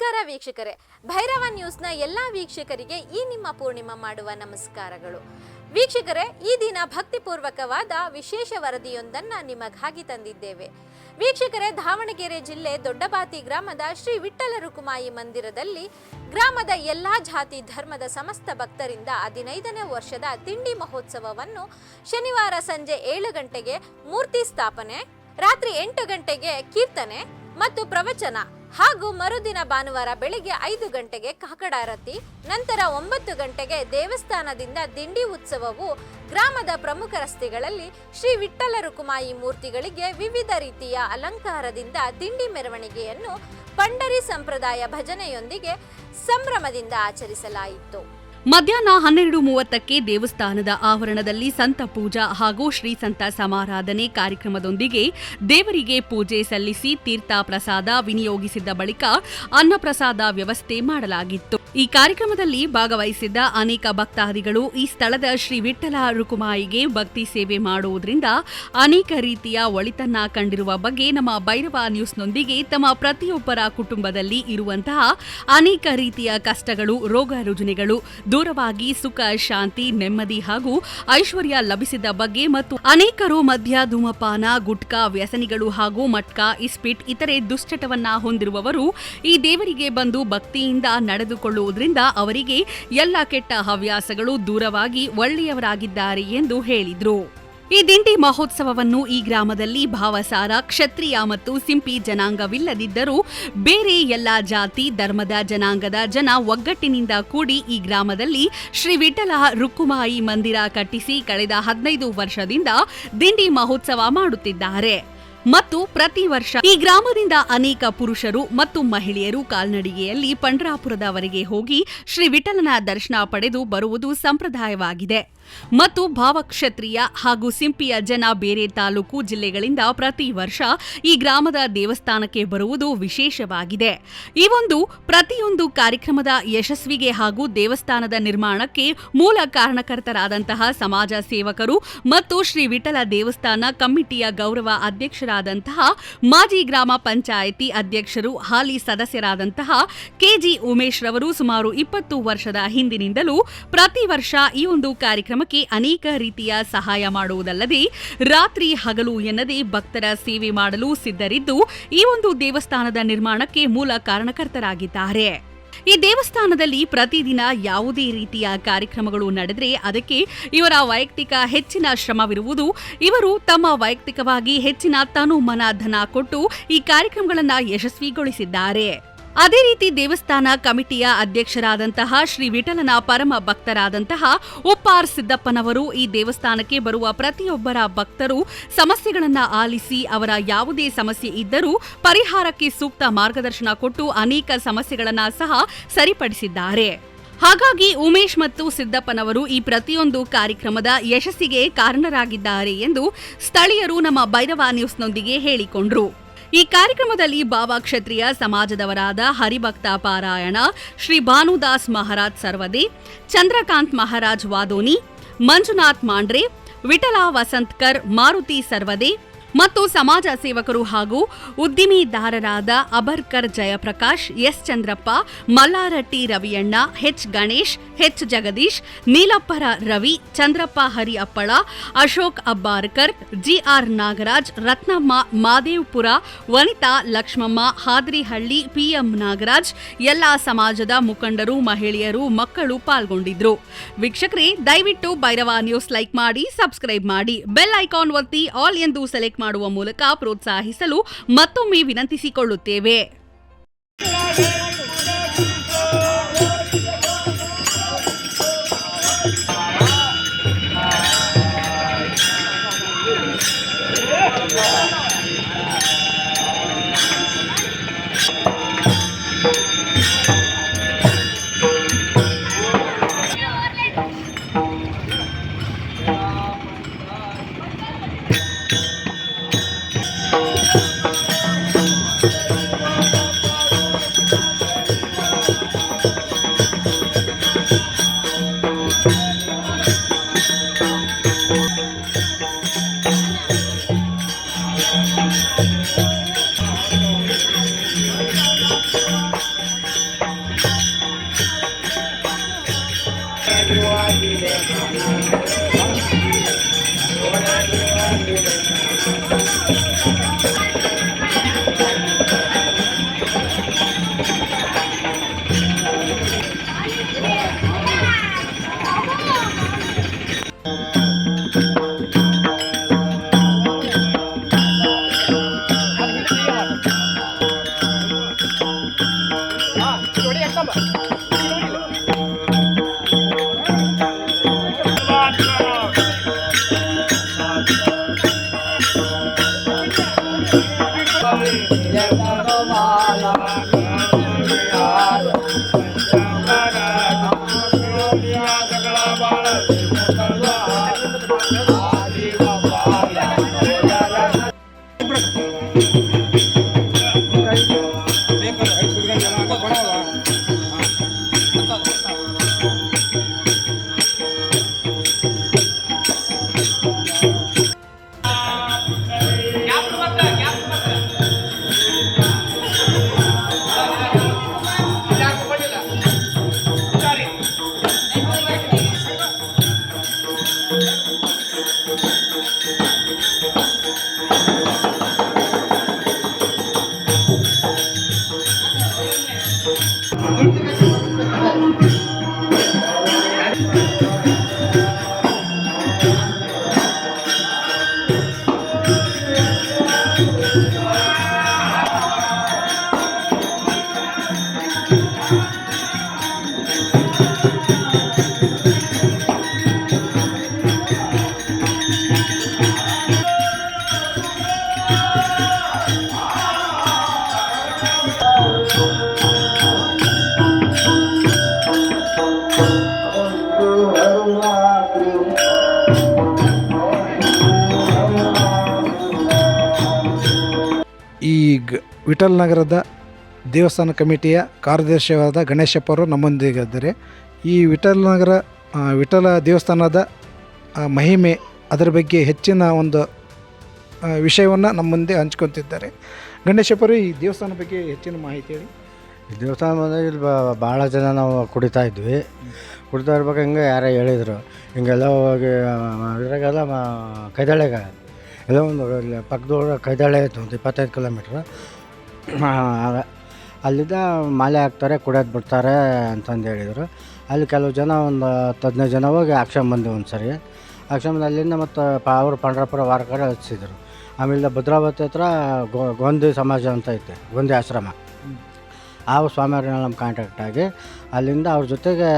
ನಮಸ್ಕಾರ ವೀಕ್ಷಕರೇ. ಭೈರವ ನ್ಯೂಸ್ನ ಎಲ್ಲ ವೀಕ್ಷಕರಿಗೆ ಈ ನಿಮ್ಮ ಪೂರ್ಣಿಮಾ ಮಾಡುವ ನಮಸ್ಕಾರಗಳು. ವೀಕ್ಷಕರೇ, ಈ ದಿನ ಭಕ್ತಿಪೂರ್ವಕವಾದ ವಿಶೇಷ ವರದಿಯೊಂದನ್ನು ನಿಮಗಾಗಿ ತಂದಿದ್ದೇವೆ. ವೀಕ್ಷಕರೇ, ದಾವಣಗೆರೆ ಜಿಲ್ಲೆ ದೊಡ್ಡಬಾತಿ ಗ್ರಾಮದ ಶ್ರೀ ವಿಠ್ಠಲ ರುಕುಮಾಯಿ ಮಂದಿರದಲ್ಲಿ ಗ್ರಾಮದ ಎಲ್ಲ ಜಾತಿ ಧರ್ಮದ ಸಮಸ್ತ ಭಕ್ತರಿಂದ ಹದಿನೈದನೇ ವರ್ಷದ ತಿಂಡಿ ಮಹೋತ್ಸವವನ್ನು ಶನಿವಾರ ಸಂಜೆ ಏಳು ಗಂಟೆಗೆ ಮೂರ್ತಿ ಸ್ಥಾಪನೆ, ರಾತ್ರಿ ಎಂಟು ಗಂಟೆಗೆ ಕೀರ್ತನೆ ಮತ್ತು ಪ್ರವಚನ. ಹಾಗೂ ಮರುದಿನ ಭಾನುವಾರ ಬೆಳಿಗ್ಗೆ ಐದು ಗಂಟೆಗೆ ಕಾಕಡಾರತಿ ನಂತರ ಒಂಬತ್ತು ಗಂಟೆಗೆ ದೇವಸ್ಥಾನದಿಂದ ದಿಂಡಿ ಉತ್ಸವವು ಗ್ರಾಮದ ಪ್ರಮುಖ ರಸ್ತೆಗಳಲ್ಲಿ ಶ್ರೀ ವಿಠ್ಠಲ ರುಕುಮಾಯಿ ಮೂರ್ತಿಗಳಿಗೆ ವಿವಿಧ ರೀತಿಯ ಅಲಂಕಾರದಿಂದ ದಿಂಡಿ ಮೆರವಣಿಗೆಯನ್ನು ಪಂಡರಿ ಸಂಪ್ರದಾಯ ಭಜನೆಯೊಂದಿಗೆ ಸಂಭ್ರಮದಿಂದ ಆಚರಿಸಲಾಯಿತು. ಮಧ್ಯಾಹ್ನ ಹನ್ನೆರಡು ಮೂವತ್ತಕ್ಕೆ ದೇವಸ್ಥಾನದ ಆವರಣದಲ್ಲಿ ಸಂತ ಪೂಜಾ ಹಾಗೂ ಶ್ರೀ ಸಂತ ಸಮಾರಾಧನೆ ಕಾರ್ಯಕ್ರಮದೊಂದಿಗೆ ದೇವರಿಗೆ ಪೂಜೆ ಸಲ್ಲಿಸಿ ತೀರ್ಥ ಪ್ರಸಾದ ವಿನಿಯೋಗಿಸಿದ ಬಳಿಕ ಅನ್ನಪ್ರಸಾದ ವ್ಯವಸ್ಥೆ ಮಾಡಲಾಗಿತ್ತು. ಈ ಕಾರ್ಯಕ್ರಮದಲ್ಲಿ ಭಾಗವಹಿಸಿದ್ದ ಅನೇಕ ಭಕ್ತಾದಿಗಳು ಈ ಸ್ಥಳದ ಶ್ರೀ ವಿಠಲ ರುಕುಮಾಯಿಗೆ ಭಕ್ತಿ ಸೇವೆ ಮಾಡುವುದರಿಂದ ಅನೇಕ ರೀತಿಯ ಒಳಿತನ್ನ ಕಂಡಿರುವ ಬಗ್ಗೆ ನಮ್ಮ ಭೈರವ ನ್ಯೂಸ್ನೊಂದಿಗೆ ತಮ್ಮ ಪ್ರತಿಯೊಬ್ಬರ ಕುಟುಂಬದಲ್ಲಿ ಇರುವಂತಹ ಅನೇಕ ರೀತಿಯ ಕಷ್ಟಗಳು, ರೋಗ ರುಜಿನಗಳು ದೂರವಾಗಿ ಸುಖ, ಶಾಂತಿ, ನೆಮ್ಮದಿ ಹಾಗೂ ಐಶ್ವರ್ಯ ಲಭಿಸಿದ ಬಗ್ಗೆ ಮತ್ತು ಅನೇಕರು ಮದ್ಯ, ಧೂಮಪಾನ, ಗುಟ್ಕಾ, ವ್ಯಸನಿಗಳು ಹಾಗೂ ಮಟ್ಕಾ, ಇಸ್ಪಿಟ್, ಇತರೆ ದುಶ್ಚಟವನ್ನ ಹೊಂದಿರುವವರು ಈ ದೇವರಿಗೆ ಬಂದು ಭಕ್ತಿಯಿಂದ ನಡೆದುಕೊಳ್ಳುವುದರಿಂದ ಅವರಿಗೆ ಎಲ್ಲ ಕೆಟ್ಟ ಹವ್ಯಾಸಗಳು ದೂರವಾಗಿ ಒಳ್ಳೆಯವರಾಗಿದ್ದಾರೆ ಎಂದು ಹೇಳಿದರು. ಈ ದಿಂಡಿ ಮಹೋತ್ಸವವನ್ನು ಈ ಗ್ರಾಮದಲ್ಲಿ ಭಾವಸಾರ, ಕ್ಷತ್ರಿಯ ಮತ್ತು ಸಿಂಪಿ ಜನಾಂಗವಿಲ್ಲದಿದ್ದರೂ ಬೇರೆ ಎಲ್ಲ ಜಾತಿ, ಧರ್ಮದ ಜನಾಂಗದ ಜನ ಒಗ್ಗಟ್ಟಿನಿಂದ ಕೂಡಿ ಈ ಗ್ರಾಮದಲ್ಲಿ ಶ್ರೀ ವಿಠಲ ರುಕ್ಕುಮಾಯಿ ಮಂದಿರ ಕಟ್ಟಿಸಿ ಕಳೆದ ಹದಿನೈದು ವರ್ಷದಿಂದ ದಿಂಡಿ ಮಹೋತ್ಸವ ಮಾಡುತ್ತಿದ್ದಾರೆ. ಮತ್ತು ಪ್ರತಿ ವರ್ಷ ಈ ಗ್ರಾಮದಿಂದ ಅನೇಕ ಪುರುಷರು ಮತ್ತು ಮಹಿಳೆಯರು ಕಾಲ್ನಡಿಗೆಯಲ್ಲಿ ಪಂಡ್ರಾಪುರದವರೆಗೆ ಹೋಗಿ ಶ್ರೀ ವಿಠಲನ ದರ್ಶನ ಪಡೆದು ಬರುವುದು ಸಂಪ್ರದಾಯವಾಗಿದೆ. ಮತ್ತು ಭಾವಕ್ಷತ್ರಿಯ ಹಾಗೂ ಸಿಂಪಿಯ ಜನ ಬೇರೆ ತಾಲೂಕು ಜಿಲ್ಲೆಗಳಿಂದ ಪ್ರತಿ ವರ್ಷ ಈ ಗ್ರಾಮದ ದೇವಸ್ಥಾನಕ್ಕೆ ಬರುವುದು ವಿಶೇಷವಾಗಿದೆ. ಈ ಒಂದು ಪ್ರತಿಯೊಂದು ಕಾರ್ಯಕ್ರಮದ ಯಶಸ್ವಿಗೆ ಹಾಗೂ ದೇವಸ್ಥಾನದ ನಿರ್ಮಾಣಕ್ಕೆ ಮೂಲ ಕಾರಣಕರ್ತರಾದಂತಹ ಸಮಾಜ ಸೇವಕರು ಮತ್ತು ಶ್ರೀ ವಿಠಲ ದೇವಸ್ಥಾನ ಕಮಿಟಿಯ ಗೌರವ ಅಧ್ಯಕ್ಷರಾದಂತಹ ಮಾಜಿ ಗ್ರಾಮ ಪಂಚಾಯಿತಿ ಅಧ್ಯಕ್ಷರು, ಹಾಲಿ ಸದಸ್ಯರಾದಂತಹ ಕೆಜಿ ಉಮೇಶ್ ರವರು ಸುಮಾರು ಇಪ್ಪತ್ತು ವರ್ಷದ ಹಿಂದಿನಿಂದಲೂ ಪ್ರತಿ ವರ್ಷ ಈ ಒಂದು ಕಾರ್ಯಕ್ರಮಕ್ಕೆ ಅನೇಕ ರೀತಿಯ ಸಹಾಯ ಮಾಡುವುದಲ್ಲದೆ ರಾತ್ರಿ ಹಗಲು ಎನ್ನದೆ ಭಕ್ತರ ಸೇವೆ ಮಾಡಲು ಸಿದ್ಧರಿದ್ದು ಈ ಒಂದು ದೇವಸ್ಥಾನದ ನಿರ್ಮಾಣಕ್ಕೆ ಮೂಲ ಕಾರಣಕರ್ತರಾಗಿದ್ದಾರೆ. ಈ ದೇವಸ್ಥಾನದಲ್ಲಿ ಪ್ರತಿದಿನ ಯಾವುದೇ ರೀತಿಯ ಕಾರ್ಯಕ್ರಮಗಳು ನಡೆದರೆ ಅದಕ್ಕೆ ಇವರ ವೈಯಕ್ತಿಕ ಹೆಚ್ಚಿನ ಶ್ರಮವಿರುವುದು. ಇವರು ತಮ್ಮ ವೈಯಕ್ತಿಕವಾಗಿ ಹೆಚ್ಚಿನ ತನು ಮನ ಧನ ಕೊಟ್ಟು ಈ ಕಾರ್ಯಕ್ರಮಗಳನ್ನು ಯಶಸ್ವಿಗೊಳಿಸಿದ್ದಾರೆ. ಅದೇ ರೀತಿ ದೇವಸ್ಥಾನ ಕಮಿಟಿಯ ಅಧ್ಯಕ್ಷರಾದಂತಹ ಶ್ರೀ ವಿಠಲನ ಪರಮ ಭಕ್ತರಾದಂತಹ ಉಪ್ಪಾರ್ ಸಿದ್ದಪ್ಪನವರು ಈ ದೇವಸ್ಥಾನಕ್ಕೆ ಬರುವ ಪ್ರತಿಯೊಬ್ಬರ ಭಕ್ತರು ಸಮಸ್ಯೆಗಳನ್ನು ಆಲಿಸಿ ಅವರ ಯಾವುದೇ ಸಮಸ್ಯೆ ಇದ್ದರೂ ಪರಿಹಾರಕ್ಕೆ ಸೂಕ್ತ ಮಾರ್ಗದರ್ಶನ ಕೊಟ್ಟು ಅನೇಕ ಸಮಸ್ಯೆಗಳನ್ನು ಸಹ ಸರಿಪಡಿಸಿದ್ದಾರೆ. ಹಾಗಾಗಿ ಉಮೇಶ್ ಮತ್ತು ಸಿದ್ದಪ್ಪನವರು ಈ ಪ್ರತಿಯೊಂದು ಕಾರ್ಯಕ್ರಮದ ಯಶಸ್ಸಿಗೆ ಕಾರಣರಾಗಿದ್ದಾರೆ ಎಂದು ಸ್ಥಳೀಯರು ನಮ್ಮ ಭೈರವ ನ್ಯೂಸ್ನೊಂದಿಗೆ ಹೇಳಿಕೊಂಡ್ರು. ಈ ಕಾರ್ಯಕ್ರಮದಲ್ಲಿ ಬಾಬಾ ಕ್ಷತ್ರಿಯ ಸಮಾಜದವರಾದ ಹರಿಭಕ್ತ ಪಾರಾಯಣ ಶ್ರೀ ಭಾನುದಾಸ್ ಮಹಾರಾಜ್ ಸರ್ವದೆ, ಚಂದ್ರಕಾಂತ್ ಮಹಾರಾಜ್ ವಾದೋನಿ, ಮಂಜುನಾಥ್ ಮಾಂಡ್ರೆ, ವಿಠಲ ವಸಂತ್ಕರ್ ಮಾರುತಿ ಸರ್ವದೆ ಮತ್ತು ಸಮಾಜ ಸೇವಕರು ಹಾಗೂ ಉದ್ದಿಮೆದಾರರಾದ Abarkar Jayaprakash, S Chandrappa, Mallaratti Raviyanna H Ganesh H Jagadish, Neelappara Ravi, Chandrappa Hari Appala Ashok Abbarkar, G R Nagaraj, Ratnamma Madevpura, Vanitha Lakshmamma, Hadrihalli, P M Nagaraj, ಎಲ್ಲಾ ಸಮಾಜದ ಮುಖಂಡರು, ಮಹಿಳೆಯರು, ಮಕ್ಕಳು ಪಾಲ್ಗೊಂಡಿದ್ರು. ವೀಕ್ಷಕರೇ, ದಯವಿಟ್ಟು ಭೈರವ ನ್ಯೂಸ್ ಲೈಕ್ ಮಾಡಿ, ಸಬ್ಸ್ಕ್ರೈಬ್ ಮಾಡಿ, ಬೆಲ್ ಐಕಾನ್ ಒತ್ತಿ, ಆಲ್ ಎಂದು ಸೆಲೆಕ್ಟ್ ಮಾಡುವ ಮೂಲಕ ಪ್ರೋತ್ಸಾಹಿಸಲು ಮತ್ತೊಮ್ಮೆ ವಿನಂತಿಸಿಕೊಳ್ಳುತ್ತೇವೆ. ವಿಠಲ್ ನಗರದ ದೇವಸ್ಥಾನ ಕಮಿಟಿಯ ಕಾರ್ಯದರ್ಶಿಯಾದ ಗಣೇಶಪ್ಪ ಅವರು ನಮ್ಮೊಂದಿಗಿದ್ದಾರೆ. ಈ ವಿಠಲ್ ನಗರ ವಿಠಲ ದೇವಸ್ಥಾನದ ಮಹಿಮೆ ಅದರ ಬಗ್ಗೆ ಹೆಚ್ಚಿನ ಒಂದು ವಿಷಯವನ್ನು ನಮ್ಮ ಮುಂದೆ ಹಂಚ್ಕೊತಿದ್ದಾರೆ. ಗಣೇಶಪ್ಪರು ಈ ದೇವಸ್ಥಾನ ಬಗ್ಗೆ ಹೆಚ್ಚಿನ ಮಾಹಿತಿ ಹೇಳಿ. ದೇವಸ್ಥಾನ ಬಂದಾಗ ಭಾಳ ಜನ ನಾವು ಕುಡಿತಾ ಇದ್ವಿ. ಕುಡಿತಾ ಇರ್ಬೇಕು ಹಿಂಗೆ ಯಾರೋ ಹೇಳಿದರು. ಹಿಂಗೆಲ್ಲ ಹೋಗಿ ಇದ್ರಾಗೆಲ್ಲ ಕೈದಾಳೆಗ, ಎಲ್ಲ ಒಂದು ಪಕ್ಕದ ಕೈದಾಳೆ ಆಯಿತು ಒಂದು ಇಪ್ಪತ್ತೈದು ಕಿಲೋಮೀಟ್ರ್. ಅಲ್ಲಿದ್ದ ಮಾಲೆ ಹಾಕ್ತಾರೆ ಕುಡಿಯೋದು ಬಿಡ್ತಾರೆ ಅಂತಂದು ಹೇಳಿದರು. ಅಲ್ಲಿ ಕೆಲವು ಜನ ಒಂದು ಹತ್ತು ಹದಿನೈದು ಜನ ಹೋಗಿ ಹಾಕ್ಸ್ಕೊಂಬಂದ್ವಿ ಒಂದು ಸರಿ ಹಾಕ್ಸ್ಕೊಂಬಂದು ಅಲ್ಲಿಂದ ಮತ್ತು ಪಾ, ಅವರು ಪಂಡ್ರಪುರ ವಾರ ಕಡೆ ಹಚ್ಚಿದ್ರು. ಆಮೇಲೆ ಭದ್ರಾವತಿ ಹತ್ರ ಗೋಂದಿ ಸಮಾಜ ಅಂತ ಐತೆ, ಗೋಂದಿ ಆಶ್ರಮ. ಆ ಸ್ವಾಮಿಯವ್ರನ್ನ ನಮ್ಮ ಕಾಂಟ್ಯಾಕ್ಟ್ ಆಗಿ ಅಲ್ಲಿಂದ ಅವ್ರ ಜೊತೆಗೆ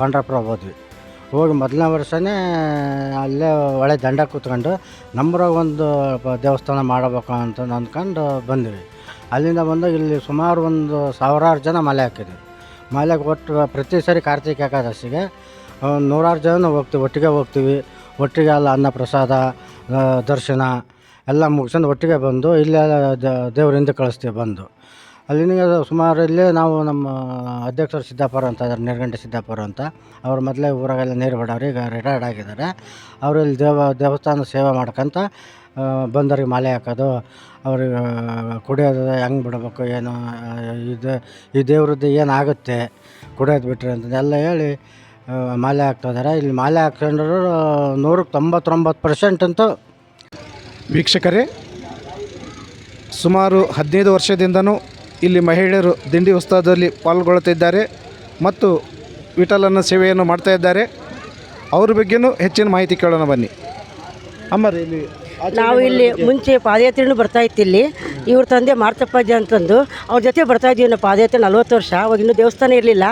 ಪಂಡ್ರಪುರ ಹೋದ್ವಿ. ಹೋಗಿ ಮೊದಲನೇ ವರ್ಷನೇ ಅಲ್ಲೇ ಒಳ್ಳೆ ದಂಡ ಕೂತ್ಕೊಂಡು ನಮ್ಮರಾಗ ಒಂದು ದೇವಸ್ಥಾನ ಮಾಡಬೇಕು ಅಂತ ಅಂದ್ಕೊಂಡು ಬಂದ್ವಿ. ಅಲ್ಲಿಂದ ಬಂದಾಗ ಇಲ್ಲಿ ಸುಮಾರು ಒಂದು ಸಾವಿರಾರು ಜನ ಮಾಲೆ ಹಾಕಿದ್ವಿ ಮಾಲೆಗೆ ಒಟ್ಟು ಪ್ರತಿ ಸರಿ ಕಾರ್ತಿಕ ಏಕಾದಶಿಗೆ ನೂರಾರು ಜನ ಹೋಗ್ತೀವಿ, ಒಟ್ಟಿಗೆ ಹೋಗ್ತೀವಿ. ಒಟ್ಟಿಗೆ ಅಲ್ಲ ಅನ್ನ ಪ್ರಸಾದ ದರ್ಶನ ಎಲ್ಲ ಮುಗಿಸ್ಕೊಂಡು ಒಟ್ಟಿಗೆ ಬಂದು ಇಲ್ಲೇ ದೇವರಿಂದ ಕಳಿಸ್ತೀವಿ ಬಂದು. ಅಲ್ಲಿನ ಸುಮಾರು ಇಲ್ಲೇ ನಾವು ನಮ್ಮ ಅಧ್ಯಕ್ಷರು ಸಿದ್ದಾಪುರ ಅಂತ ಇದ್ದಾರೆ, ನೀರ್ಗಂಟೆ ಸಿದ್ದಾಪುರ ಅಂತ. ಅವ್ರು ಮೊದಲೇ ಊರಾಗೆಲ್ಲ ನೀರು ಬಿಡೋರು, ಈಗ ರಿಟೈರ್ಡ್ ಆಗಿದ್ದಾರೆ. ಅವರು ಇಲ್ಲಿ ದೇವ, ದೇವಸ್ಥಾನ ಸೇವೆ ಮಾಡ್ಕೊಂತ ಬಂದವ್ರಿಗೆ ಮಾಲೆ ಹಾಕೋದು ಅವ್ರಿಗೆ ಕುಡಿಯೋದು ಹೆಂಗೆ ಬಿಡಬೇಕು, ಏನು ಇದು, ಈ ದೇವ್ರದ್ದು ಏನಾಗುತ್ತೆ, ಕುಡಿಯೋದು ಬಿಟ್ಟರೆ ಅಂತಂದೆಲ್ಲ ಹೇಳಿ ಮಾಲೆ ಹಾಕ್ತಿದ್ದಾರೆ ಇಲ್ಲಿ ಮಾಲೆ ಹಾಕ್ಕೊಂಡ್ರು ನೂರಕ್ಕೆ ತೊಂಬತ್ತೊಂಬತ್ತು ಪರ್ಸೆಂಟ್ ಅಂತೂ ವೀಕ್ಷಕರೇ, ಸುಮಾರು ಹದಿನೈದು ವರ್ಷದಿಂದನೂ ಇಲ್ಲಿ ಮಹಿಳೆಯರು ದಿಂಡಿ ಉತ್ಸವದಲ್ಲಿ ಪಾಲ್ಗೊಳ್ಳುತ್ತಿದ್ದಾರೆ ಮತ್ತು ವಿಠಲನ ಸೇವೆಯನ್ನು ಮಾಡ್ತಾ ಇದ್ದಾರೆ. ಅವ್ರ ಬಗ್ಗೆನೂ ಹೆಚ್ಚಿನ ಮಾಹಿತಿ ಕೇಳೋಣ ಬನ್ನಿ. ಅಮ್ಮರಿ, ಇಲ್ಲಿ ನಾವು ಇಲ್ಲಿ ಮುಂಚೆ ಪಾದಯಾತ್ರೆನೂ ಬರ್ತಾ ಇತ್ತು ಇಲ್ಲಿ ಇವ್ರ ತಂದೆ ಮಾರ್ತಪ್ಪಾಜಿ ಅಂತಂದು ಅವ್ರ ಜೊತೆ ಬರ್ತಾ ಇದ್ವಿ ನಾವು ಪಾದಯಾತ್ರೆ ನಲ್ವತ್ತು ವರ್ಷ ಅವಾಗ ಇನ್ನೂ ದೇವಸ್ಥಾನ ಇರಲಿಲ್ಲ.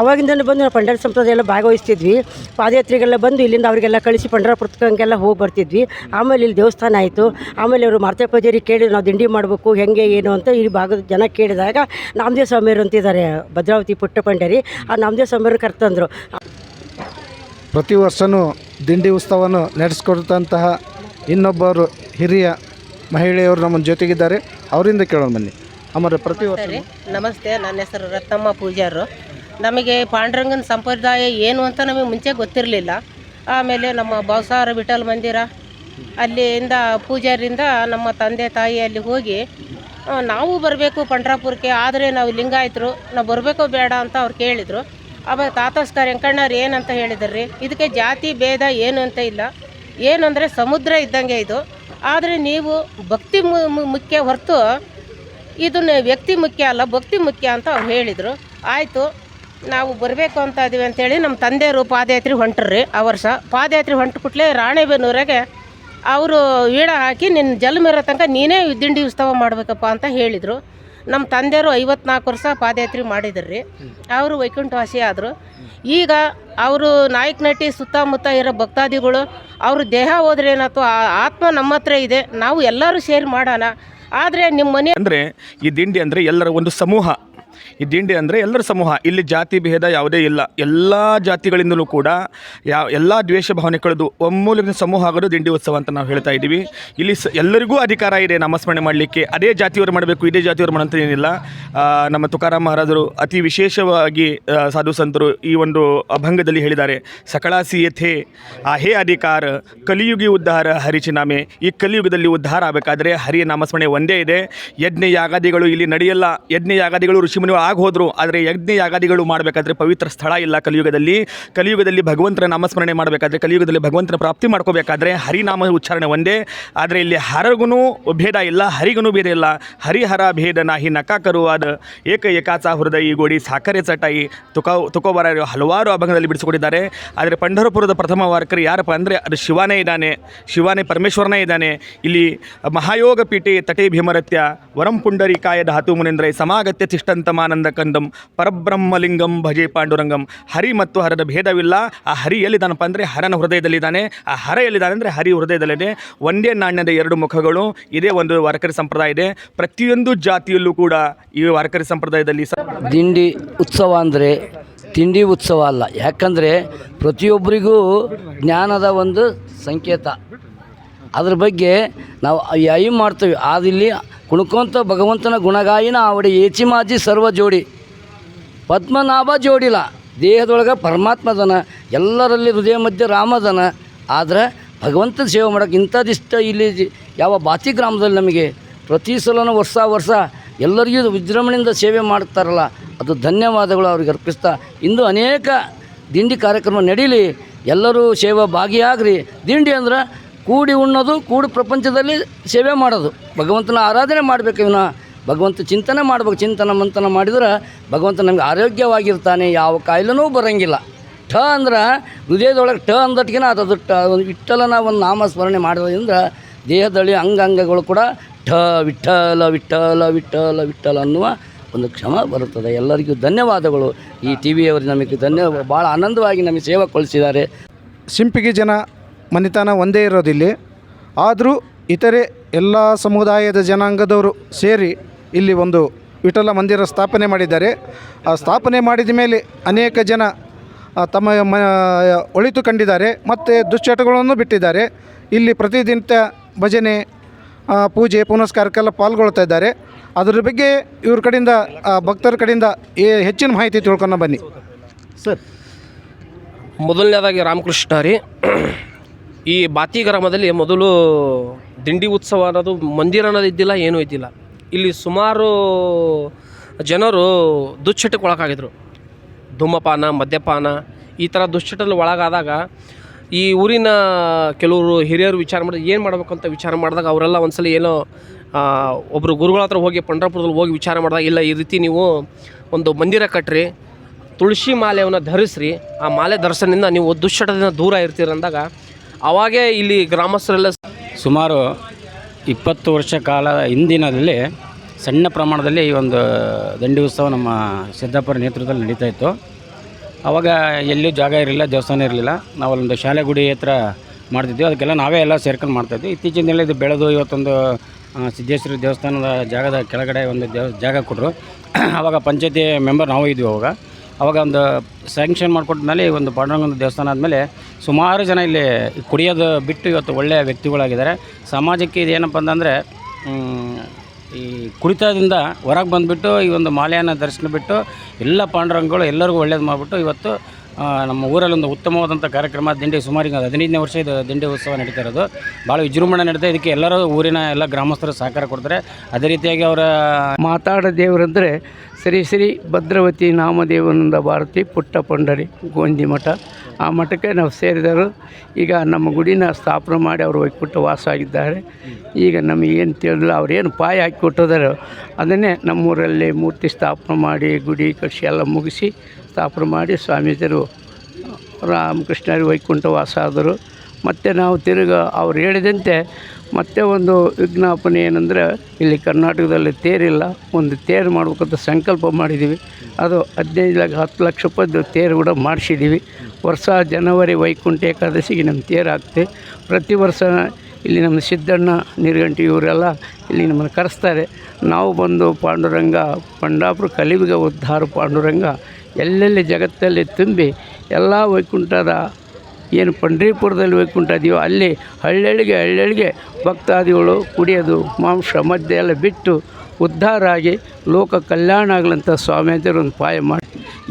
ಅವಾಗಿಂದನೂ ಬಂದು ನಾವು ಪಂಡರ ಸಂಪ್ರದಾಯ ಎಲ್ಲ ಭಾಗವಹಿಸ್ತಿದ್ವಿ. ಪಾದಯಾತ್ರೆಗೆಲ್ಲ ಬಂದು ಇಲ್ಲಿಂದ ಅವರಿಗೆಲ್ಲ ಕಳಿಸಿ ಪಂಡರಪುರಕ್ಕೆಲ್ಲ ಹೋಗಿ ಬರ್ತಿದ್ವಿ. ಆಮೇಲೆ ಇಲ್ಲಿ ದೇವಸ್ಥಾನ ಆಯಿತು. ಆಮೇಲೆ ಅವರು ಮಾರ್ತಪ್ಪಾಜಿಯರಿಗೆ ಕೇಳಿ ನಾವು ದಿಂಡಿ ಮಾಡಬೇಕು ಹೆಂಗೆ ಏನು ಅಂತ ಈ ಭಾಗದ ಜನ ಕೇಳಿದಾಗ ನಾಮದೇವ ಸ್ವಾಮಿಯವರು ಅಂತಿದ್ದಾರೆ ಭದ್ರಾವತಿ ಪುಟ್ಟ ಪಂಡರಿ. ಆ ನಾಮದೇವ ಸ್ವಾಮಿಯವರು ಕರ್ತಂದರು. ಪ್ರತಿ ವರ್ಷವೂ ದಿಂಡಿ ಉತ್ಸವವನ್ನು ನಡೆಸ್ಕೊಡ್ತಂತಹ ಇನ್ನೊಬ್ಬರು ಹಿರಿಯ ಮಹಿಳೆಯವರು ನಮ್ಮ ಜೊತೆಗಿದ್ದಾರೆ. ಅವರಿಂದ ಕೇಳೋಣ ಬನ್ನಿ. ಅಮರ ಪ್ರತಿ ವರ್ಷ ನಮಸ್ತೆ ನನ್ನ ಹೆಸರು ರತ್ನಮ್ಮ ಪೂಜಾರು. ನಮಗೆ ಪಾಂಡುರಂಗನ ಸಂಪ್ರದಾಯ ಏನು ಅಂತ ನಮಗೆ ಮುಂಚೆ ಗೊತ್ತಿರಲಿಲ್ಲ. ಆಮೇಲೆ ನಮ್ಮ ಬಾವಸಾರ ವಿಠಲ್ ಮಂದಿರ ಅಲ್ಲಿಂದ ಪೂಜಾರಿಂದ ನಮ್ಮ ತಂದೆ ತಾಯಿ ಅಲ್ಲಿ ಹೋಗಿ ಆ, ನಾವು ಬರಬೇಕು ಪಂಡ್ರಾಪುರಕ್ಕೆ ಆದರೆ ನಾವು ಲಿಂಗಾಯತರು ನಾವು ಬರಬೇಕೋ ಬೇಡ ಅಂತ ಅವ್ರು ಕೇಳಿದರು. ಆಮೇಲೆ ತಾತಸ್ಕರ್ ವೆಂಕಣ್ಣವ್ರು ಏನಂತ ರೀ ಇದಕ್ಕೆ ಜಾತಿ ಭೇದ ಏನು ಅಂತ ಇಲ್ಲ. ಏನು ಅಂದರೆ ಸಮುದ್ರ ಇದ್ದಂಗೆ ಇದು. ಆದರೆ ನೀವು ಭಕ್ತಿ ಮುಖ್ಯ ಹೊರತು ಇದನ್ನ ವ್ಯಕ್ತಿ ಮುಖ್ಯ ಅಲ್ಲ, ಭಕ್ತಿ ಮುಖ್ಯ ಅಂತ ಅವ್ರು ಹೇಳಿದರು. ಆಯಿತು, ನಾವು ಬರಬೇಕು ಅಂತ ಇದೀವಿ ಅಂತೇಳಿ ನಮ್ಮ ತಂದೆಯವರು ಪಾದಯಾತ್ರೆ ಹೊಂಟ್ರಿ ಆ ವರ್ಷ. ಪಾದಯಾತ್ರಿ ಹೊಂಟು ಕೂಡಲೇ ರಾಣೆಬೆನ್ನೂರಾಗೆ ಅವರು ವೀಡ ಹಾಕಿ ನಿನ್ನ ಜಲ್ಮಿರೋ ತನಕ ನೀನೇ ದಿಂಡಿ ಉತ್ಸವ ಮಾಡಬೇಕಪ್ಪ ಅಂತ ಹೇಳಿದರು. ನಮ್ಮ ತಂದೆಯವರು ಐವತ್ನಾಲ್ಕು ವರ್ಷ ಪಾದಯಾತ್ರೆ ರೀ ಅವರು ವೈಕುಂಠವಾಸಿ ಆದರು. ಈಗ ಅವರು ನಾಯಕ ನಟಿ ಸುತ್ತಮುತ್ತ ಇರೋ ಭಕ್ತಾದಿಗಳು, ಅವರು ದೇಹ ಹೋದ್ರೆ ಏನಾಯ್ತು? ಆ ಆತ್ಮ ನಮ್ಮ ಹತ್ರ ಇದೆ. ನಾವು ಎಲ್ಲರೂ ಸೇರಿ ಮಾಡೋಣ. ಆದರೆ ನಿಮ್ಮ ಮನೆ ಅಂದರೆ ಈ ದಿಂಡಿ ಅಂದರೆ ಎಲ್ಲರ ಒಂದು ಸಮೂಹ. ಈ ದಿಂಡಿ ಅಂದರೆ ಎಲ್ಲರ ಸಮೂಹ. ಇಲ್ಲಿ ಜಾತಿ ಭೇದ ಯಾವುದೇ ಇಲ್ಲ. ಎಲ್ಲ ಜಾತಿಗಳಿಂದಲೂ ಕೂಡ ಯಾವ ಎಲ್ಲ ದ್ವೇಷ ಭಾವನೆ ಕಳೆದು ಒಮ್ಮೂಲಿನ ಸಮೂಹ ಆಗೋದು ದಿಂಡಿ ಉತ್ಸವ ಅಂತ ನಾವು ಹೇಳ್ತಾ ಇದ್ದೀವಿ. ಇಲ್ಲಿ ಸ, ಎಲ್ಲರಿಗೂ ಅಧಿಕಾರ ಇದೆ ನಾಮಸ್ಮರಣೆ ಮಾಡಲಿಕ್ಕೆ. ಅದೇ ಜಾತಿಯವರು ಮಾಡಬೇಕು, ಇದೇ ಜಾತಿಯವರು ಮಾಡೋಂಥ ಏನಿಲ್ಲ. ನಮ್ಮ ತುಕಾರಾಮ್ ಮಹಾರಾಜರು ಅತಿ ವಿಶೇಷವಾಗಿ ಸಾಧು ಸಂತರು ಈ ಒಂದು ಅಭಂಗದಲ್ಲಿ ಹೇಳಿದ್ದಾರೆ. ಸಕಳಾಸಿ ಯಥೆ ಆ, ಹೇ ಅಧಿಕಾರ, ಕಲಿಯುಗಿ ಉದ್ಧಾರ, ಹರಿಚಿನಾಮೆ. ಈ ಕಲಿಯುಗದಲ್ಲಿ ಉದ್ಧಾರ ಆಗಬೇಕಾದ್ರೆ ಹರಿಯ ನಾಮಸ್ಮರಣೆ ಒಂದೇ ಇದೆ. ಯಜ್ಞ ಯಾಗಾದಿಗಳು ಇಲ್ಲಿ ನಡೆಯಲ್ಲ. ಯಜ್ಞ ಯಾಗಾದಿಗಳು ಋಷಿಮುನಿ ಆಗಿ ಹೋದರು ಆದರೆ ಯಜ್ಞ ಯಾಗಾದಿಗಳು ಮಾಡಬೇಕಾದ್ರೆ ಪವಿತ್ರ ಸ್ಥಳ ಇಲ್ಲ ಕಲಿಯುಗದಲ್ಲಿ. ಕಲಿಯುಗದಲ್ಲಿ ಭಗವಂತನ ನಾಮಸ್ಮರಣೆ ಮಾಡಬೇಕಾದ್ರೆ, ಕಲಿಯುಗದಲ್ಲಿ ಭಗವಂತನ ಪ್ರಾಪ್ತಿ ಮಾಡ್ಕೋಬೇಕಾದ್ರೆ ಹರಿನಾಮ ಉಚ್ಚಾರಣೆ ಒಂದೇ. ಆದರೆ ಇಲ್ಲಿ ಹರಗುನು ಭೇದ ಇಲ್ಲ ಹರಿಗೂ ಭೇದ ಇಲ್ಲ. ಹರಿಹರ ಭೇದ ನಾಹಿ ನಕಾಕರುವಾದ ಏಕ ಏಕಾಚ ಹೃದಯ ಗೋಡಿ ಸಾಕರೆ ಚಟಾಯಿ ತುಕ, ತುಕೋಬರ ಹಲವಾರು ಅಭಂಗದಲ್ಲಿ ಬಿಡಿಸಿಕೊಂಡಿದ್ದಾರೆ. ಆದರೆ ಪಂಢರಪುರದ ಪ್ರಥಮ ವಾರಕರು ಯಾರಪ್ಪ ಅಂದರೆ ಅದು ಶಿವನೇ ಇದ್ದಾನೆ. ಶಿವನೇ, ಪರಮೇಶ್ವರನೇ ಇದ್ದಾನೆ. ಇಲ್ಲಿ ಮಹಾಯೋಗ ಪೀಠೆ ತಟೆ ಭೀಮರತ್ಯ ವರಂ ಪುಂಡರಿಕಾಯ ಧಾತು ಮುನೇಂದ್ರ ಸಮಾಗತ್ಯ ತಿಷ್ಟಂತಮಾನಂದ ಕಂದಂ ಪರಬ್ರಹ್ಮಲಿಂಗಂ ಭಜೆ ಪಾಂಡುರಂಗಂ. ಹರಿ ಮತ್ತು ಹರದ ಭೇದವಿಲ್ಲ. ಆ ಹರಿ ಎಲ್ಲಿದ್ದಾನಪ್ಪ ಅಂದರೆ ಹರನ ಹೃದಯದಲ್ಲಿದ್ದಾನೆ. ಆ ಹರ ಎಲ್ಲಿದ್ದಾನೆ ಅಂದರೆ ಹರಿ ಹೃದಯದಲ್ಲಿದೆ. ಒಂದೇ ನಾಣ್ಯದ ಎರಡು ಮುಖಗಳು, ಇದೇ ಒಂದು ವಾರಕರಿ ಸಂಪ್ರದಾಯ ಇದೆ. ಪ್ರತಿಯೊಂದು ಜಾತಿಯಲ್ಲೂ ಕೂಡ ಈ ವಾರಕರಿ ಸಂಪ್ರದಾಯದಲ್ಲಿ ದಿಂಡಿ ಉತ್ಸವ ಅಂದರೆ ತಿಂಡಿ ಉತ್ಸವ ಅಲ್ಲ. ಯಾಕಂದರೆ ಪ್ರತಿಯೊಬ್ಬರಿಗೂ ಜ್ಞಾನದ ಒಂದು ಸಂಕೇತ. ಅದ್ರ ಬಗ್ಗೆ ನಾವು ಐ ಮಾಡ್ತೀವಿ. ಆದಿಲ್ಲಿ ಕುಣ್ಕೊಂತ ಭಗವಂತನ ಗುಣಗಾಯಿನ ಏಚಿ ಮಾಜಿ ಸರ್ವ ಜೋಡಿ. ಪದ್ಮನಾಭ ಜೋಡಿಲ. ದೇಹದೊಳಗೆ ಪರಮಾತ್ಮದನ, ಎಲ್ಲರಲ್ಲಿ ಹೃದಯ ಮಧ್ಯೆ ರಾಮದನ. ಆದ್ರೆ ಭಗವಂತನ ಸೇವೆ ಮಾಡೋಕೆ ಇಂಥದಿಷ್ಟ ಇಲ್ಲಿ ಯಾವ ಬಾತಿ ಗ್ರಾಮದಲ್ಲಿ ನಮಗೆ. ಪ್ರತಿ ಸಲನೂ ವರ್ಷ ವರ್ಷ ಎಲ್ಲರಿಗೂ ವಿಜೃಂಭಣೆಯಿಂದ ಸೇವೆ ಮಾಡ್ತಾರಲ್ಲ, ಅದು ಧನ್ಯವಾದಗಳು ಅವ್ರಿಗೆ ಅರ್ಪಿಸ್ತಾ. ಇಂದು ಅನೇಕ ದಿಂಡಿ ಕಾರ್ಯಕ್ರಮ ನಡೀಲಿ. ಎಲ್ಲರೂ ಸೇವೆ ಭಾಗಿಯಾಗ್ರಿ. ದಿಂಡಿ ಅಂದ್ರೆ ಕೂಡಿ ಉಣ್ಣೋದು, ಕೂಡಿ ಪ್ರಪಂಚದಲ್ಲಿ ಸೇವೆ ಮಾಡೋದು. ಭಗವಂತನ ಆರಾಧನೆ ಮಾಡಬೇಕು ಇವನ. ಭಗವಂತ ಚಿಂತನೆ ಮಾಡ್ಬೇಕು. ಚಿಂತನ ಮಂತನ ಮಾಡಿದ್ರೆ ಭಗವಂತ ನಮಗೆ ಆರೋಗ್ಯವಾಗಿರ್ತಾನೆ. ಯಾವ ಕಾಯಿಲೆನೂ ಬರೋಂಗಿಲ್ಲ. ಠ ಅಂದ್ರೆ ಹೃದಯದೊಳಗೆ ಠ ಅಂದಟ್ಗಿನ ಅದು ಟ ಒಂದು ವಿಠಲನ ಒಂದು ನಾಮಸ್ಮರಣೆ ಮಾಡೋದ್ರಿಂದ ದೇಹದಲ್ಲಿ ಅಂಗಾಂಗಗಳು ಕೂಡ ಠ ವಿಠಲ ವಿಠಲ ವಿಠಲ ವಿಠಲ ಅನ್ನುವ ಒಂದು ಕ್ಷಮ ಬರುತ್ತದೆ. ಎಲ್ಲರಿಗೂ ಧನ್ಯವಾದಗಳು. ಈ ಟಿ ವಿಯವರು ನಮಗೆ ಧನ್ಯ ಭಾಳ ಆನಂದವಾಗಿ ನಮಗೆ ಸೇವೆ ಕೊಳಿಸಿದ್ದಾರೆ ಸಿಂಪಿಗೆ ಜನ ಮನೆತನ ಒಂದೇ ಇರೋದಿಲ್ಲಿ. ಆದರೂ ಇತರೆ ಎಲ್ಲ ಸಮುದಾಯದ ಜನಾಂಗದವರು ಸೇರಿ ಇಲ್ಲಿ ಒಂದು ವಿಠಲ ಮಂದಿರ ಸ್ಥಾಪನೆ ಮಾಡಿದ್ದಾರೆ. ಆ ಸ್ಥಾಪನೆ ಮಾಡಿದ ಮೇಲೆ ಅನೇಕ ಜನ ತಮ್ಮ ಮ, ಒಳಿತು ಕಂಡಿದ್ದಾರೆ ಮತ್ತು ದುಶ್ಚಟಗಳನ್ನು ಬಿಟ್ಟಿದ್ದಾರೆ. ಇಲ್ಲಿ ಪ್ರತಿದಿನ ಭಜನೆ ಪೂಜೆ, ಪುನಸ್ಕಾರಕ್ಕೆಲ್ಲ ಪಾಲ್ಗೊಳ್ತಾ ಇದ್ದಾರೆ. ಅದರ ಬಗ್ಗೆ ಇವ್ರ ಕಡೆಯಿಂದ ಭಕ್ತರ ಕಡೆಯಿಂದ ಏ, ಹೆಚ್ಚಿನ ಮಾಹಿತಿ ತಿಳ್ಕೊಂಡು ಬನ್ನಿ. ಸರ್, ಮೊದಲನೇದಾಗಿ ರಾಮಕೃಷ್ಣ ರೀ. ಈ ಬಾತಿ ಗ್ರಾಮದಲ್ಲಿ ಮೊದಲು ದಿಂಡಿ ಉತ್ಸವ ಅನ್ನೋದು ಮಂದಿರ ಅನ್ನೋದು ಇದ್ದಿಲ್ಲ, ಏನೂ ಇದ್ದಿಲ್ಲ. ಇಲ್ಲಿ ಸುಮಾರು ಜನರು ದುಶ್ಚಟಕ್ಕೆ ಒಳಗಾಗಿದ್ರು ಧೂಮಪಾನ, ಮದ್ಯಪಾನ, ಈ ಥರ ದುಶ್ಚಟದಲ್ಲಿ ಒಳಗಾದಾಗ ಈ ಊರಿನ ಕೆಲವರು ಹಿರಿಯರು ವಿಚಾರ ಮಾಡಿ ಏನು ಮಾಡಬೇಕು ಅಂತ ವಿಚಾರ ಮಾಡಿದಾಗ ಅವರೆಲ್ಲ ಒಂದ್ಸಲ ಏನೋ ಒಬ್ಬರು ಗುರುಗಳ ಹತ್ರ ಹೋಗಿ ಪಂಡ್ರಾಪುರದಲ್ಲಿ ಹೋಗಿ ವಿಚಾರ ಮಾಡಿದಾಗ, ಇಲ್ಲ, ಈ ರೀತಿ ನೀವು ಒಂದು ಮಂದಿರ ಕಟ್ಟ್ರಿ ತುಳಸಿ ಮಾಲೆಯನ್ನು ಧರಿಸ್ರಿ, ಆ ಮಾಲೆ ದರ್ಶನದಿಂದ ನೀವು ದುಶ್ಚಟದಿಂದ ದೂರ ಇರ್ತೀರ ಅಂದಾಗ ಅವಾಗೇ ಇಲ್ಲಿ ಗ್ರಾಮಸ್ಥರೆಲ್ಲ ಸುಮಾರು ಇಪ್ಪತ್ತು ವರ್ಷ ಕಾಲ ಹಿಂದಿನದಲ್ಲಿ ಸಣ್ಣ ಪ್ರಮಾಣದಲ್ಲಿ ಈ ಒಂದು ದಂಡಿ ಉತ್ಸವ ನಮ್ಮ ಸಿದ್ದಾಪುರ ನೇತೃತ್ವದಲ್ಲಿ ನಡೀತಾ ಇತ್ತು. ಆವಾಗ ಎಲ್ಲೂ ಜಾಗ ಇರಲಿಲ್ಲ, ದೇವಸ್ಥಾನ ಇರಲಿಲ್ಲ. ನಾವು ಅಲ್ಲೊಂದು ಶಾಲೆ ಗುಡಿ ಹತ್ರ ಮಾಡ್ತಿದ್ವಿ. ಅದಕ್ಕೆಲ್ಲ ನಾವೇ ಎಲ್ಲ ಸೇರ್ಕೊಂಡು ಮಾಡ್ತಾಯಿದ್ವಿ ಇತ್ತೀಚಿನ ಇದು ಬೆಳೆದು ಇವತ್ತೊಂದು ಸಿದ್ದೇಶ್ವರ ದೇವಸ್ಥಾನದ ಜಾಗದ ಕೆಳಗಡೆ ಒಂದು ದೇವ, ಜಾಗ ಕೊಟ್ಟರು. ಆವಾಗ ಪಂಚಾಯತಿ ಮೆಂಬರ್ ನಾವು ಇದ್ವಿ ಅವಾಗ. ಅವಾಗ ಒಂದು ಸ್ಯಾಂಕ್ಷನ್ ಮಾಡಿಕೊಟ್ಮೇಲೆ ಈ ಒಂದು ಪಾಂಡುರಂಗನ ದೇವಸ್ಥಾನ ಆದಮೇಲೆ ಸುಮಾರು ಜನ ಇಲ್ಲಿ ಕುಡಿಯೋದು ಬಿಟ್ಟು ಇವತ್ತು ಒಳ್ಳೆಯ ವ್ಯಕ್ತಿಗಳಾಗಿದ್ದಾರೆ. ಸಮಾಜಕ್ಕೆ ಇದೇನಪ್ಪ ಅಂತಂದರೆ ಈ ಕುಡಿತದಿಂದ ಹೊರಗೆ ಬಂದುಬಿಟ್ಟು ಈ ಒಂದು ಮಾಲೆಯನ್ನು ಬಿಟ್ಟು ಎಲ್ಲ ಪಾಂಡುರಂಗಗಳು ಎಲ್ಲರಿಗೂ ಒಳ್ಳೇದು ಮಾಡಿಬಿಟ್ಟು ಇವತ್ತು ನಮ್ಮ ಊರಲ್ಲಿ ಒಂದು ಉತ್ತಮವಾದಂಥ ಕಾರ್ಯಕ್ರಮ ದಿಂಡಿ ಸುಮಾರಿಗೆ ಹದಿನೈದನೇ ವರ್ಷ ಇದು ದಿಂಡಿ ಉತ್ಸವ ನಡೀತಾ ಇರೋದು. ಭಾಳ ವಿಜೃಂಭಣೆ ನಡೀತಾ ಇದಕ್ಕೆ ಎಲ್ಲರೂ ಊರಿನ ಎಲ್ಲ ಗ್ರಾಮಸ್ಥರು ಸಹಕಾರ ಕೊಡ್ತಾರೆ. ಅದೇ ರೀತಿಯಾಗಿ ಅವರ ಮಾತಾಡ ದೇವರಂದರೆ ಶ್ರೀ ಶ್ರೀ ಭದ್ರವತಿ ನಾಮದೇವನಂದ ಭಾರತಿ ಪುಟ್ಟ ಪಂಡರಿ ಗೋಂದಿ ಮಠ. ಆ ಮಠಕ್ಕೆ ನಾವು ಸೇರಿದರು. ಈಗ ನಮ್ಮ ಗುಡಿನ ಸ್ಥಾಪನೆ ಮಾಡಿ ಅವರು ವೈಕುಂಠ ವಾಸ ಆಗಿದ್ದಾರೆ. ಈಗ ನಮಗೇನು ತಿಳಿದಿಲ್ಲ. ಅವ್ರು ಏನು ಪಾಯ ಹಾಕಿ ಕೊಟ್ಟಿದ್ದಾರೆ. ಅದನ್ನೇ ನಮ್ಮೂರಲ್ಲಿ ಮೂರ್ತಿ ಸ್ಥಾಪನೆ ಮಾಡಿ ಗುಡಿ ಕಟ್ಸಿ ಎಲ್ಲ ಮುಗಿಸಿ ಸ್ಥಾಪನೆ ಮಾಡಿ ಸ್ವಾಮೀಜಿಯರು ರಾಮಕೃಷ್ಣರು ವೈಕುಂಠ ವಾಸ ಆದರು ಮತ್ತು ನಾವು ತಿರುಗ ಅವ್ರು ಹೇಳಿದಂತೆ ಮತ್ತೆ ಒಂದು ವಿಜ್ಞಾಪನೆ ಏನಂದರೆ ಇಲ್ಲಿ ಕರ್ನಾಟಕದಲ್ಲಿ ತೇರಿಲ್ಲ, ಒಂದು ತೇರು ಮಾಡಬೇಕಂತ ಸಂಕಲ್ಪ ಮಾಡಿದ್ದೀವಿ. ಅದು ಹದಿನೈದು ಲಕ್ಷ, ಹತ್ತು ಲಕ್ಷ ರೂಪಾಯಿದು ತೇರು ಕೂಡ ಮಾಡಿಸಿದ್ದೀವಿ. ವರ್ಷ ಜನವರಿ ವೈಕುಂಠ ಏಕಾದಶಿಗೆ ನಮ್ಮ ತೇರು ಆಗ್ತದೆ ಪ್ರತಿ ವರ್ಷ ಇಲ್ಲಿ ನಮ್ಮ ಸಿದ್ದಣ್ಣ, ನಿರ್ಗಂಟಿ ಇವರೆಲ್ಲ ಇಲ್ಲಿ ನಮ್ಮನ್ನು ಕರೆಸ್ತಾರೆ. ನಾವು ಬಂದು ಪಾಂಡುರಂಗ, ಪಂಡಾಪುರ ಕಲಿಯುಗ ಉದ್ಧಾರ ಪಾಂಡುರಂಗ ಎಲ್ಲೆಲ್ಲಿ ಜಗತ್ತಲ್ಲಿ ತುಂಬಿ ಎಲ್ಲ ವೈಕುಂಠದ, ಏನು ಪಂಡ್ರೀಪುರದಲ್ಲಿ ವೈಕುಂಠ ಇದೆಯೋ ಅಲ್ಲಿ ಹಳ್ಳಿಗೆ ಹಳ್ಳಿಗೆ ಭಕ್ತಾದಿಗಳು ಕುಡಿಯೋದು, ಮಾಂಸ ಮದ್ಯ ಎಲ್ಲ ಬಿಟ್ಟು ಉದ್ಧಾರ ಆಗಿ ಲೋಕ ಕಲ್ಯಾಣ ಆಗಲಂತ ಸ್ವಾಮೀಜಿಯರು ಒಂದು ಪಾಯ ಮಾಡಿ.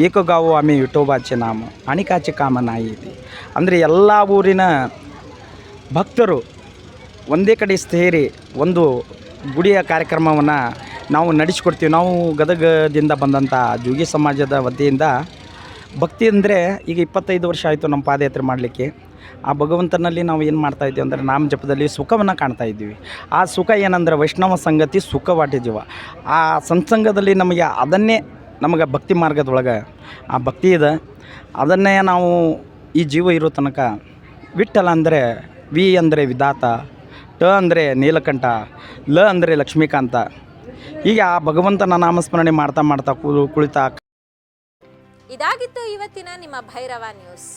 ಏಕಗಾವು ಆಮೆ ವಿಠೋಬಾಚೆ ನಾಮ, ಅಣಿಕಾಚೆ ಕಾಮ ನಾಯಿ ಇದೆ ಅಂದರೆ ಎಲ್ಲ ಊರಿನ ಭಕ್ತರು ಒಂದೇ ಕಡೆ ಸೇರಿ ಒಂದು ಗುಡಿಯ ಕಾರ್ಯಕ್ರಮವನ್ನು ನಾವು ನಡೆಸಿಕೊಡ್ತೀವಿ. ನಾವು ಗದಗದಿಂದ ಬಂದಂಥ ಜೋಗಿ ಸಮಾಜದ ವತಿಯಿಂದ ಭಕ್ತಿ ಅಂದರೆ ಈಗ ಇಪ್ಪತ್ತೈದು ವರ್ಷ ಆಯಿತು ನಮ್ಮ ಪಾದಯಾತ್ರೆ ಮಾಡಲಿಕ್ಕೆ. ಆ ಭಗವಂತನಲ್ಲಿ ನಾವು ಏನು ಮಾಡ್ತಾ ಇದ್ದೀವಿ ಅಂದರೆ ನಾಮ ಜಪದಲ್ಲಿ ಸುಖವನ್ನು ಕಾಣ್ತಾ ಇದ್ದೀವಿ. ಆ ಸುಖ ಏನಂದ್ರೆ ವೈಷ್ಣವ ಸಂಗತಿ ಸುಖವಾಟಿ ಜೀವ. ಆ ಸಂಸಂಗದಲ್ಲಿ ನಮಗೆ ಅದನ್ನೇ ನಮಗೆ ಭಕ್ತಿ ಮಾರ್ಗದೊಳಗೆ ಆ ಭಕ್ತಿ ಇದೆ. ಅದನ್ನೇ ನಾವು ಈ ಜೀವ ಇರೋ ತನಕ ವಿಠಲ ಅಂದರೆ ವಿ ಅಂದರೆ ವಿಧಾತ ಟ ಅಂದರೆ ನೀಲಕಂಠ, ಲ ಅಂದರೆ ಲಕ್ಷ್ಮೀಕಾಂತ ಈಗ ಆ ಭಗವಂತನ ನಾಮಸ್ಮರಣೆ ಮಾಡ್ತಾ ಮಾಡ್ತಾ ಕುಳಿತಾ ಇದಾಗಿತ್ತು ಇವತ್ತಿನ ನಿಮ್ಮ ಭೈರವ ನ್ಯೂಸ್.